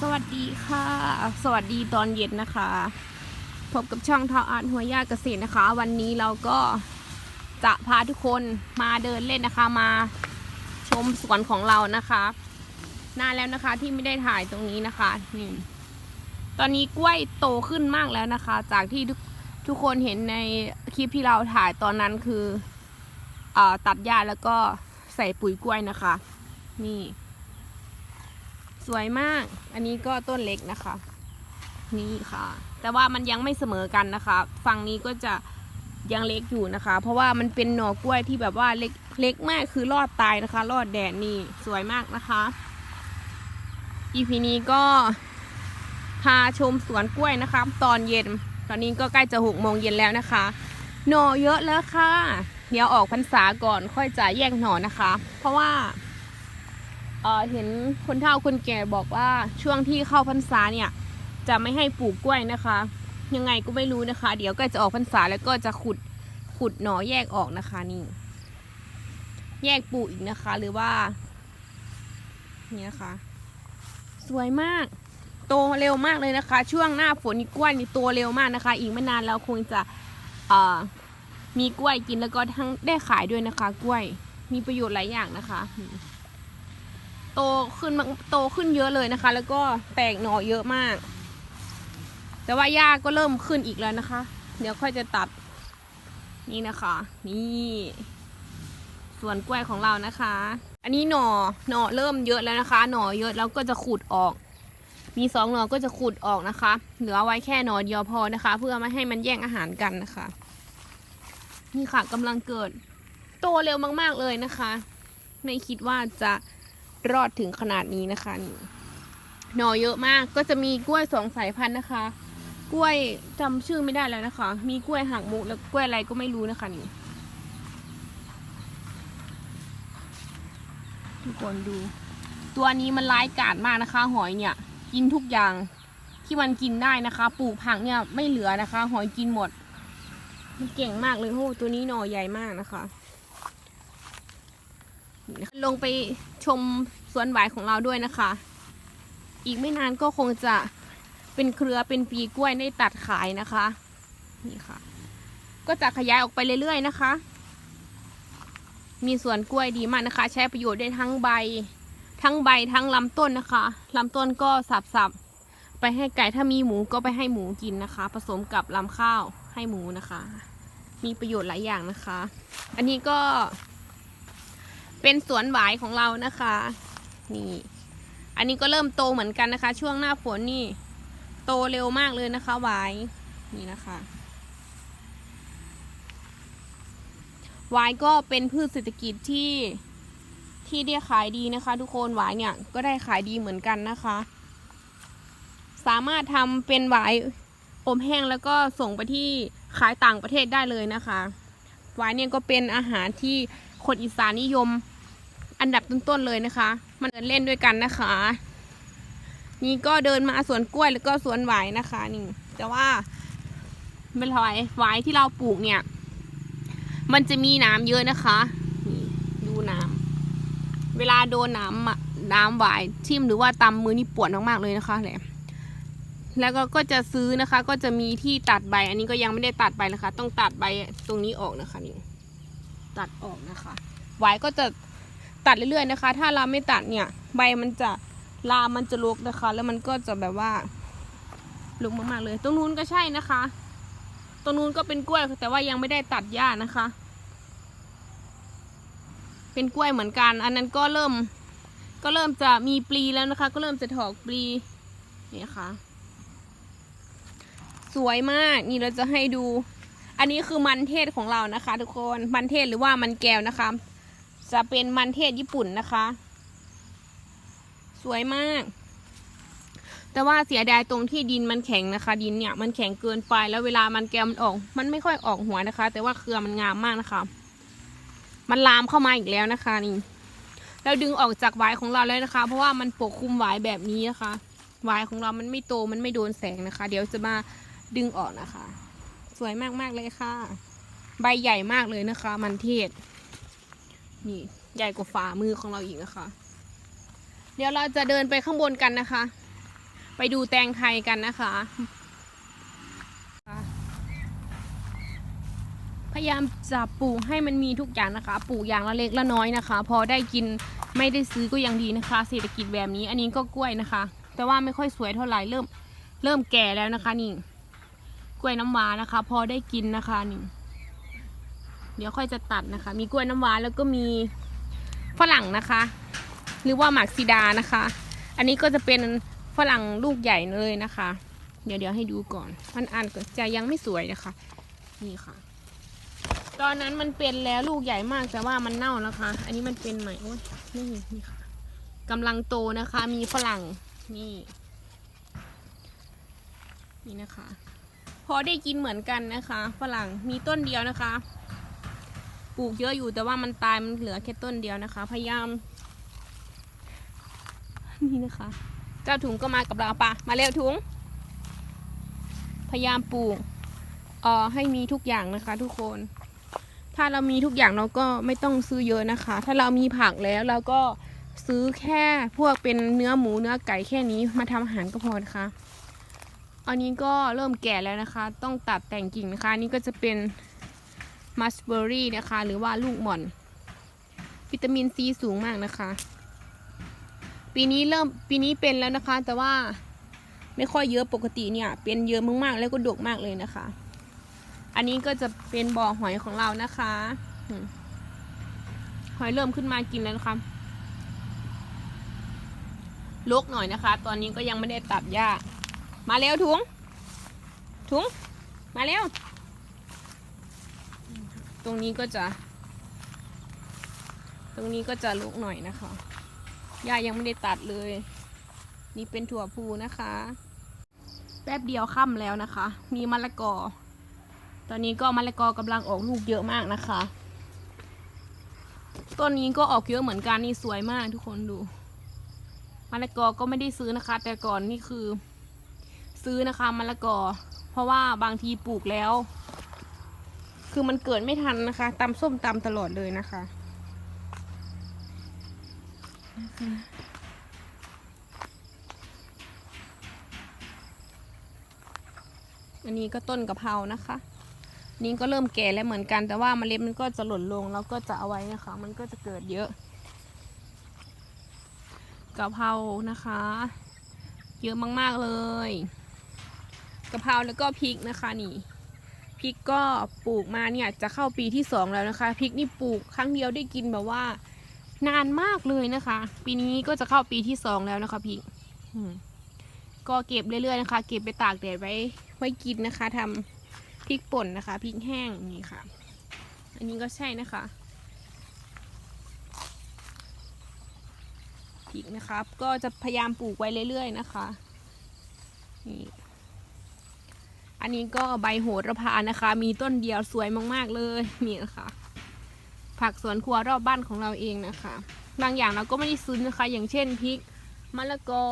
สวัสดีค่ะ สวัสดีตอนเย็นนะคะ พบกับช่องทาอาร์ตหัวยาเกษตรนะคะ วันนี้เราก็จะพาทุกคนมาเดินเล่นนะคะ มาชมสวนของเรานะคะ นานแล้วนะคะที่ไม่ได้ถ่ายตรงนี้นะคะนี่ตอนนี้กล้วยโตขึ้นมากแล้วนะคะ จากที่ทุกทุกคนเห็นในคลิปที่เราถ่ายตอนนั้นคืออตัดหญ้าแล้วก็ใส่ปุ๋ยกล้วยนะคะ นี่ สวยมาก อันนี้ก็ต้นเล็กนะคะ นี่ค่ะ แต่ว่ามันยังไม่เสมอกันนะคะ ฝั่งนี้ก็จะยังเล็กอยู่นะคะ เพราะว่ามันเป็นหน่อกล้วยที่แบบว่าเล็กเล็กมากคือรอดตายนะคะ รอดแดดนี่สวยมากนะคะอีพีนี้ก็พาชมสวนกล้วยนะคะ ตอนเย็น ตอนนี้ก็ใกล้จะหกโมงเย็นแล้วนะคะหน่อเยอะแล้วค่ะ เดี๋ยวออกพรรษาก่อนค่อยจะแยกหน่อนะคะ เพราะว่า เอ่อเห็นคนเฒ่าคนแก่บอกว่าช่วงที่เข้าพรรษาเนี่ย จะไม่ให้ปลูกกล้วยนะคะ ยังไงก็ไม่รู้นะคะ เดี๋ยวก็จะออกพรรษาแล้วก็จะขุดขุดหน่อแยกออกนะคะนี่ แยกปลูกอีกนะคะ หรือว่านี่นะคะ สวยมาก โตเร็วมากเลยนะคะ ช่วงหน้าฝนกล้วยนี่โตเร็วมากนะคะ อีกไม่นานเราคงจะเอ่อมีกล้วยกินแล้วก็ทั้งได้ขายด้วยนะคะ กล้วยมีประโยชน์หลายอย่างนะคะ โตขึ้นมากโตขึ้นเยอะเลยนะคะ แล้วก็แตกหน่อเยอะมาก แต่ว่าหญ้าก็เริ่มขึ้นอีกแล้วนะคะ เดี๋ยวค่อยจะตัดนี่นะคะ นี่ส่วนกล้วยของเรานะคะ อันนี้หน่อหน่อเริ่มเยอะแล้วนะคะ หน่อเยอะแล้วก็จะขุดออก มีสองหน่อก็จะขุดออกนะคะ เหลือไว้แค่หน่อเดียวพอนะคะ เพื่อไม่ให้มันแย่งอาหารกันนะคะ นี่ค่ะกำลังเกิด โตเร็วมากๆเลยนะคะ ไม่คิดว่าจะ รอดถึงขนาดนี้นะคะนี่หน่อเยอะมากก็จะมีกล้วยสองสายพันธุ์นะคะ กล้วยจำชื่อไม่ได้แล้วนะคะ มีกล้วยหางมุกแล้วกล้วยอะไรก็ไม่รู้นะคะนี่ทุกคนดู ตัวนี้มันร้ายกาจมากนะคะ หอยเนี่ย กินทุกอย่างที่มันกินได้นะคะ ปลูกผักเนี่ยไม่เหลือนะคะ หอยกินหมด มันเก่งมากเลยโอ้ตัวนี้หน่อใหญ่มากนะคะ ลงไปชมสวนหวายของเราด้วยนะคะ อีกไม่นานก็คงจะเป็นเครือเป็นปีกล้วยได้ตัดขายนะคะ นี่ค่ะ ก็จะขยายออกไปเรื่อยๆนะคะ มีสวนกล้วยดีมากนะคะ ใช้ประโยชน์ได้ทั้งใบ ทั้งใบทั้งลำต้นนะคะลำต้นก็สับๆไปให้ไก่ถ้ามีหมูก็ไปให้หมูกินนะคะ ผสมกับลำข้าวให้หมูนะคะ มีประโยชน์หลายอย่างนะคะ อันนี้ก็ เป็นสวนหวายของเรานะคะ นี่ อันนี้ก็เริ่มโตเหมือนกันนะคะ ช่วงหน้าฝนนี่ โตเร็วมากเลยนะคะหวายนี่นะคะหวายก็เป็นพืชเศรษฐกิจที่ที่ได้ขายดีนะคะ ทุกคนหวายเนี่ยก็ได้ขายดีเหมือนกันนะคะ สามารถทำเป็นหวายอบแห้งแล้วก็ส่งไปที่ขายต่างประเทศได้เลยนะคะหวายเนี่ยก็เป็นอาหารที่คนอีสานนิยม อันดับต้นๆเลยนะคะ มันเดินเล่นด้วยกันนะคะ นี่ก็เดินมาสวนกล้วยแล้วก็สวนหวายนะคะนี่แต่ว่าเป็นหวายหวายที่เราปลูกเนี่ย มันจะมีน้ำเยอะนะคะนี่ดูน้ำเวลาโดนน้ำน้ำหวายทิ่มหรือว่าตำมือนี่ปวดมากๆเลยนะคะแหละแล้วก็ก็จะซื้อนะคะ ก็จะมีที่ตัดใบ อันนี้ก็ยังไม่ได้ตัดใบนะคะ ต้องตัดใบตรงนี้ออกนะคะนี่ตัดออกนะคะหวายก็จะ ตัดเรื่อยๆนะคะ ถ้าเราไม่ตัดเนี่ย ใบมันจะลามมันจะลกนะคะ แล้วมันก็จะแบบว่าลกมากๆเลย ตรงนู้นก็ใช่นะคะ ตรงนู้นก็เป็นกล้วยแต่ว่ายังไม่ได้ตัดหญ้านะคะ เป็นกล้วยเหมือนกัน อันนั้นก็เริ่ม ก็เริ่มจะมีปลีแล้วนะคะ ก็เริ่มจะถอกปลีนี่ค่ะ สวยมากนี่เราจะให้ดู อันนี้คือมันเทศของเรานะคะ ทุกคนมันเทศหรือว่ามันแก้วนะคะ จะเป็นมันเทศญี่ปุ่นนะคะ สวยมาก แต่ว่าเสียดายตรงที่ดินมันแข็งนะคะ ดินเนี่ยมันแข็งเกินไปแล้วเวลามันแก้มันออก มันไม่ค่อยออกหัวนะคะ แต่ว่าเครือมันงามมากนะคะ มันลามเข้ามาอีกแล้วนะคะนี่เราดึงออกจากหวายของเราแล้วนะคะ เพราะว่ามันปกคลุมหวายแบบนี้นะคะหวายของเรามันไม่โตมันไม่โดนแสงนะคะ เดี๋ยวจะมาดึงออกนะคะ สวยมากๆเลยค่ะ ใบใหญ่มากเลยนะคะ มันเทศ นี่ใหญ่กว่าฝ่ามือของเราอีกนะคะ เดี๋ยวเราจะเดินไปข้างบนกันนะคะ ไปดูแตงไทยกันนะคะ พยายามจะปลูกให้มันมีทุกอย่างนะคะ ปลูกอย่างละเล็กละน้อยนะคะ พอได้กินไม่ได้ซื้อก็ยังดีนะคะ เศรษฐกิจแบบนี้ อันนี้ก็กล้วยนะคะ แต่ว่าไม่ค่อยสวยเท่าไหร่เริ่มเริ่มแก่แล้วนะคะนี่กล้วยน้ำว้านะคะ พอได้กินนะคะนี่ เดี๋ยวค่อยจะตัดนะคะ มีกล้วยน้ำว้าแล้วก็มีฝรั่งนะคะ หรือว่าหมากซีดานะคะ อันนี้ก็จะเป็นฝรั่งลูกใหญ่เลยนะคะ เดี๋ยวเดี๋ยวให้ดูก่อน มันอ่านก็จะยังไม่สวยนะคะ นี่ค่ะ ตอนนั้นมันเป็นแล้วลูกใหญ่มากแต่ว่ามันเน่านะคะอันนี้มันเป็นใหม่โอ้ยนี่นี่ค่ะกำลังโตนะคะ มีฝรั่งนี่ นี่นะคะ พอได้กินเหมือนกันนะคะ ฝรั่งมีต้นเดียวนะคะ ปลูกเยอะอยู่แต่ว่ามันตายมันเหลือแค่ต้นเดียวนะคะ พยายาม นี่นะคะ เจ้าถุงก็มากับเราปะมาเร็วถุง พยายามปลูกเอ่อให้มีทุกอย่างนะคะ ทุกคน ถ้าเรามีทุกอย่างเราก็ไม่ต้องซื้อเยอะนะคะ ถ้าเรามีผักแล้วเราก็ซื้อแค่พวกเป็นเนื้อหมูเนื้อไก่แค่นี้มาทำอาหารก็พอนะคะอันนี้ก็เริ่มแก่แล้วนะคะ ต้องตัดแต่งกิ่งนะคะ นี่ก็จะเป็น มัสเบอร์รี่นะคะ หรือว่าลูกหม่อน วิตามินซีสูงมากนะคะ ปีนี้เริ่มปีนี้เป็นแล้วนะคะ แต่ว่าไม่ค่อยเยอะปกติเนี่ย เป็นเยอะมากๆแล้วก็ดกมากเลยนะคะ อันนี้ก็จะเป็นบ่อหอยของเรานะคะหอยเริ่มขึ้นมากินแล้วนะคะลกหน่อยนะคะ ตอนนี้ก็ยังไม่ได้ตัดหญ้า มาเร็วถุง ถุง มาเร็ว ตรงนี้ก็จะ ตรงนี้ก็จะลุกหน่อยนะคะหญ้ายังไม่ได้ตัดเลย นี่เป็นถั่วพูนะคะ แป๊บเดียวค่ำแล้วนะคะ มีมะละกอ ตอนนี้ก็มะละกอกำลังออกลูกเยอะมากนะคะต้นนี้ก็ออกเยอะเหมือนกันนี่สวยมากทุกคนดูมะละกอก็ไม่ได้ซื้อนะคะ แต่ก่อนนี่คือ ซื้อนะคะมะละกอ เพราะว่าบางทีปลูกแล้ว คือมันเกิดไม่ทันนะคะตำส้มตำตลอดเลยนะคะอันนี้ก็ต้นกะเพรานะคะ นี่ก็เริ่มแก่แล้วเหมือนกัน แต่ว่าเมล็ดมันก็จะหล่นลงแล้วก็จะเอาไว้นะคะ มันก็จะเกิดเยอะกะเพรานะคะ เยอะมากๆเลยกะเพราแล้วก็พริกนะคะนี่ ริกก็ปลูกมาเนี่ยจะเข้าปีที่สองแล้วนะคะพริกนี่ปลูกครั้งเดียวได้กินแบบว่า นานมากเลยนะคะ ปีนี้ก็จะเข้าปีที่สองแล้วนะคะพริกก็เก็บเรื่อยๆนะคะ เก็บไปตากแดดไว้ไว้กินนะคะทำพริกป่นนะคะพริกแห้งนี่ค่ะ อันนี้ก็ใช่นะคะพริกนะครับ ก็จะพยายามปลูกไว้เรื่อยๆนะคะนี่ อันนี้ก็ใบโหระพานะคะ มีต้นเดียวสวยมากๆเลยนี่นะคะผักสวนครัวรอบบ้านของเราเองนะคะ บางอย่างเราก็ไม่ได้ซื้อนะคะ อย่างเช่นพริกมะละกอ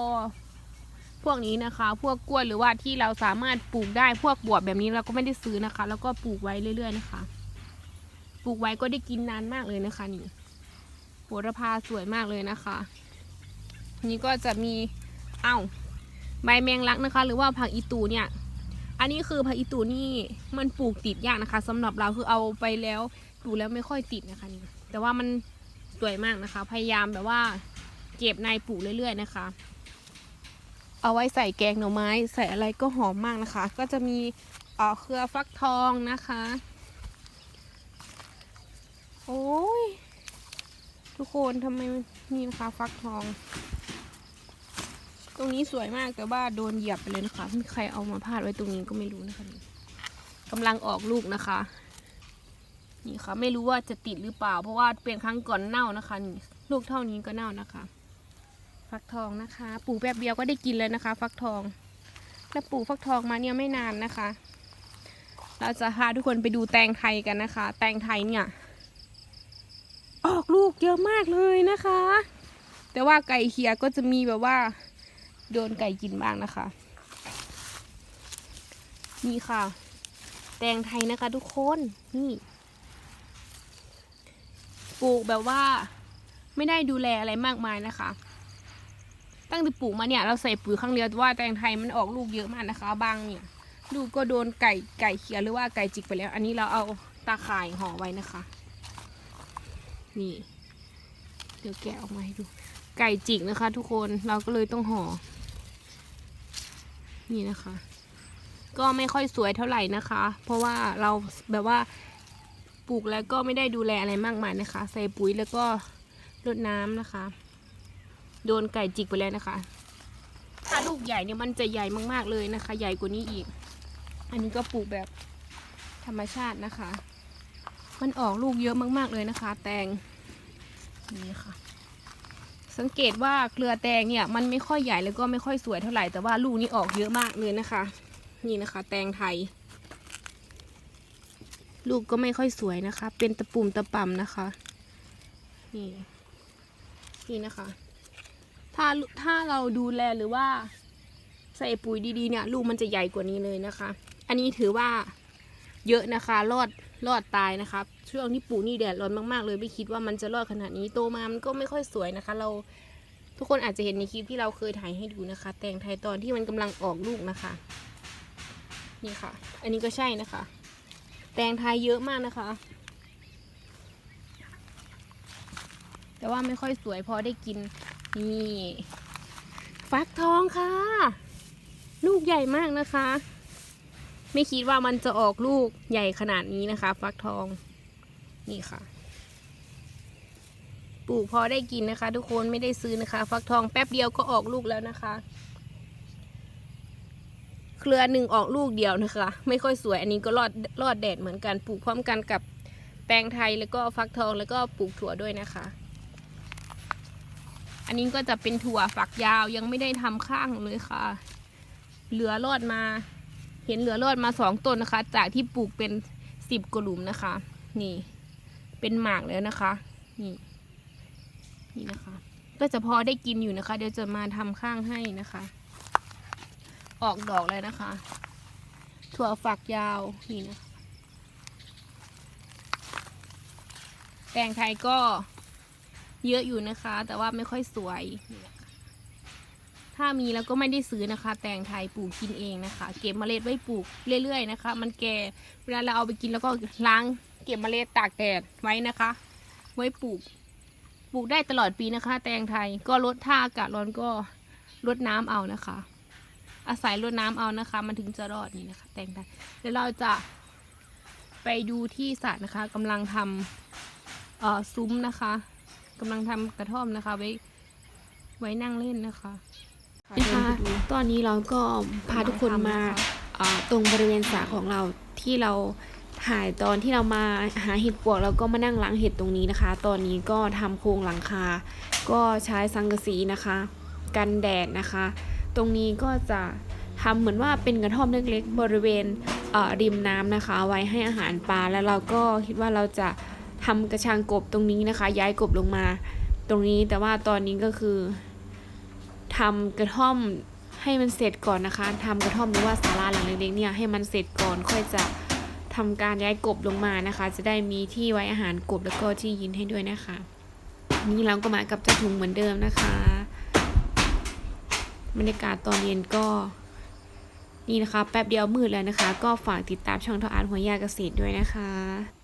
พวกนี้นะคะ พวกกล้วยหรือว่าที่เราสามารถปลูกได้พวกบวบแบบนี้เราก็ไม่ได้ซื้อนะคะ แล้วก็ปลูกไว้เรื่อย ๆ นะคะ ปลูกไว้ก็ได้กินนานมากเลยนะคะนี่โหระพาสวยมากเลยนะคะ นี่ก็จะมีเอ้าใบแมงลักนะคะ หรือว่าผักอีตูเนี่ย อันนี้คือผักอีตูนี่มันปลูกติดยากนะคะสำหรับเราคือเอาไปแล้วปลูกแล้วไม่ค่อยติดนะคะนี่แต่ว่ามันสวยมากนะคะ พยายามแบบว่าเก็บในปลูกเรื่อยๆนะคะ เอาไว้ใส่แกงหน่อไม้ ใส่อะไรก็หอมมากนะคะ ก็จะมีอ่อเครือฟักทองนะคะ โอ้ยทุกคนทำไมนี่นะคะฟักทอง ตรงนี้สวยมากแต่ว่าโดนเหยียบไปเลยนะคะมีใครเอามาพาดไว้ตรงนี้ก็ไม่รู้นะคะกำลังออกลูกนะคะ นี่ค่ะ ไม่รู้ว่าจะติดหรือเปล่า เพราะว่าเป็นครั้งก่อนเน่านะคะนี่ลูกเท่านี้ก็เน่านะคะ ฟักทองนะคะปลูกแป๊บเดียวก็ได้กินเลยนะคะ ฟักทอง แล้วปลูกฟักทองมาเนี่ยไม่นานนะคะ เราจะพาทุกคนไปดูแตงไทยกันนะคะ แตงไทยเนี่ย ออกลูกเยอะมากเลยนะคะ แต่ว่าไก่เขียก็จะมีแบบว่า โดนไก่กินบ้างนะคะ นี่ค่ะ แตงไทยนะคะทุกคนนี่ปลูกแบบว่าไม่ได้ดูแลอะไรมากมายนะคะ ตั้งแต่ปลูกมาเนี่ยเราใส่ปุ๋ยครั้งเดียวว่าแตงไทยมันออกลูกเยอะมากนะคะ บางเนี่ยลูกก็โดนไก่ไก่เขียหรือว่าไก่จิกไปแล้ว อันนี้เราเอาตาข่ายห่อไว้นะคะ นี่ เดี๋ยวแกะออกมาให้ดู ไก่จิกนะคะ ทุกคนเราก็เลยต้องห่อ นี่นะคะ ก็ไม่ค่อยสวยเท่าไหร่นะคะ เพราะว่าเราแบบว่าปลูกแล้วก็ไม่ได้ดูแลอะไรมากมายนะคะ ใส่ปุ๋ยแล้วก็รดน้ำนะคะ โดนไก่จิกไปแล้วนะคะ ถ้าลูกใหญ่เนี่ยมันจะใหญ่มากๆเลยนะคะ ใหญ่กว่านี้อีก อันนี้ก็ปลูกแบบธรรมชาตินะคะ มันออกลูกเยอะมากๆเลยนะคะ แตงนี่ค่ะ สังเกตว่าเครือแตงเนี่ยมันไม่ค่อยใหญ่แล้วก็ไม่ค่อยสวยเท่าไหร่แต่ว่าลูกนี่ออกเยอะมากเลยนะคะ นี่นะคะ แตงไทย ลูกก็ไม่ค่อยสวยนะคะ เป็นตะปุ่มตะป่ำนะคะ นี่นี่นะคะ ถ้าถ้าเราดูแลหรือว่าใส่ปุ๋ยดีๆเนี่ย ลูกมันจะใหญ่กว่านี้เลยนะคะ อันนี้ถือว่าเยอะนะคะรอด รอดตายนะคะช่วงที่ปลูกนี่แดดร้อนมากๆเลยไม่คิดว่ามันจะรอดขนาดนี้โตมามันก็ไม่ค่อยสวยนะคะ เราทุกคนอาจจะเห็นในคลิปที่เราเคยถ่ายให้ดูนะคะ แตงไทยตอนที่มันกำลังออกลูกนะคะ นี่ค่ะ อันนี้ก็ใช่นะคะ แตงไทยเยอะมากนะคะ แต่ว่าไม่ค่อยสวยพอได้กินนี่ฟักทองค่ะ ลูกใหญ่มากนะคะ ไม่คิดว่ามันจะออกลูกใหญ่ขนาดนี้นะคะ ฟักทองนี่ค่ะ ปลูกพอได้กินนะคะ ทุกคนไม่ได้ซื้อนะคะ ฟักทองแป๊บเดียวก็ออกลูกแล้วนะคะ เครือหนึ่งออกลูกเดียวนะคะ ไม่ค่อยสวยอันนี้ก็รอดรอดแดดเหมือนกันปลูกพร้อมกันกับแตงไทยแล้วก็ฟักทองแล้วก็ปลูกถั่วด้วยนะคะ อันนี้ก็จะเป็นถั่วฝักยาวยังไม่ได้ทำข้างเลยค่ะ เหลือรอดมา เห็นเหลือรอดมาสองต้นนะคะ จากที่ปลูกเป็นสิบกว่าหลุมนะคะ นี่ เป็นหมากแล้วนะคะ นี่นี่นะคะ ก็จะพอได้กินอยู่นะคะ เดี๋ยวจะมาทำข้างให้นะคะ ออกดอกเลยนะคะ ถั่วฝักยาวนี่นะคะแตงไทยก็เยอะอยู่นะคะ แต่ว่าไม่ค่อยสวยนี่นะคะ ถ้ามีแล้วก็ไม่ได้ซื้อนะคะ แตงไทยปลูกกินเองนะคะ เก็บเมล็ดไว้ปลูกเรื่อยๆนะคะ มันแก่เวลาเราเอาไปกินแล้วก็ล้าง เก็บเมล็ดตากแดดไว้นะคะ ไว้ปลูก ปลูกได้ตลอดปีนะคะ แตงไทยก็ลดถ้าอากาศร้อนก็ลดน้ำเอานะคะ อาศัยรดน้ำเอานะคะ มันถึงจะรอดนี่นะคะ แตงไทยเดี๋ยวเราจะไปดูที่สระนะคะกำลังทำเอ่อซุ้มนะคะกำลังทำกระท่อมนะคะ ไว้ไว้นั่งเล่นนะคะ นะคะตอนนี้เราก็พาทุกคนมาอ่าตรงบริเวณสระของเราที่เราถ่ายตอนที่เรามาหาเห็ดปวกแล้วก็มานั่งล้างเห็ดตรงนี้นะคะ ตอนนี้ก็ทำโครงหลังคา ก็ใช้สังกะสีนะคะ กันแดดนะคะ ตรงนี้ก็จะทำเหมือนว่าเป็นกระท่อมเล็กๆบริเวณเอ่อริมน้ำนะคะ ไว้ให้อาหารปลาแล้วเราก็คิดว่าเราจะทำกระชังกบตรงนี้นะคะ ย้ายกบลงมาตรงนี้แต่ว่าตอนนี้ก็คือ ทำกระท่อมให้มันเสร็จก่อนนะคะทำกระท่อมหรือว่าศาลาหลังเล็กๆเนี่ยให้มันเสร็จก่อนค่อยจะทำการย้ายกบลงมานะคะ จะได้มีที่ไว้อาหารกบแล้วก็ที่ยินให้ด้วยนะคะ นี่เราก็มากับเจ้าถุงเหมือนเดิมนะคะบรรยากาศตอนเย็นก็นี่นะคะ แป๊บเดียวมืดแล้วนะคะ ก็ฝากติดตามช่องทออาร์หัวยาเกษตรด้วยนะคะ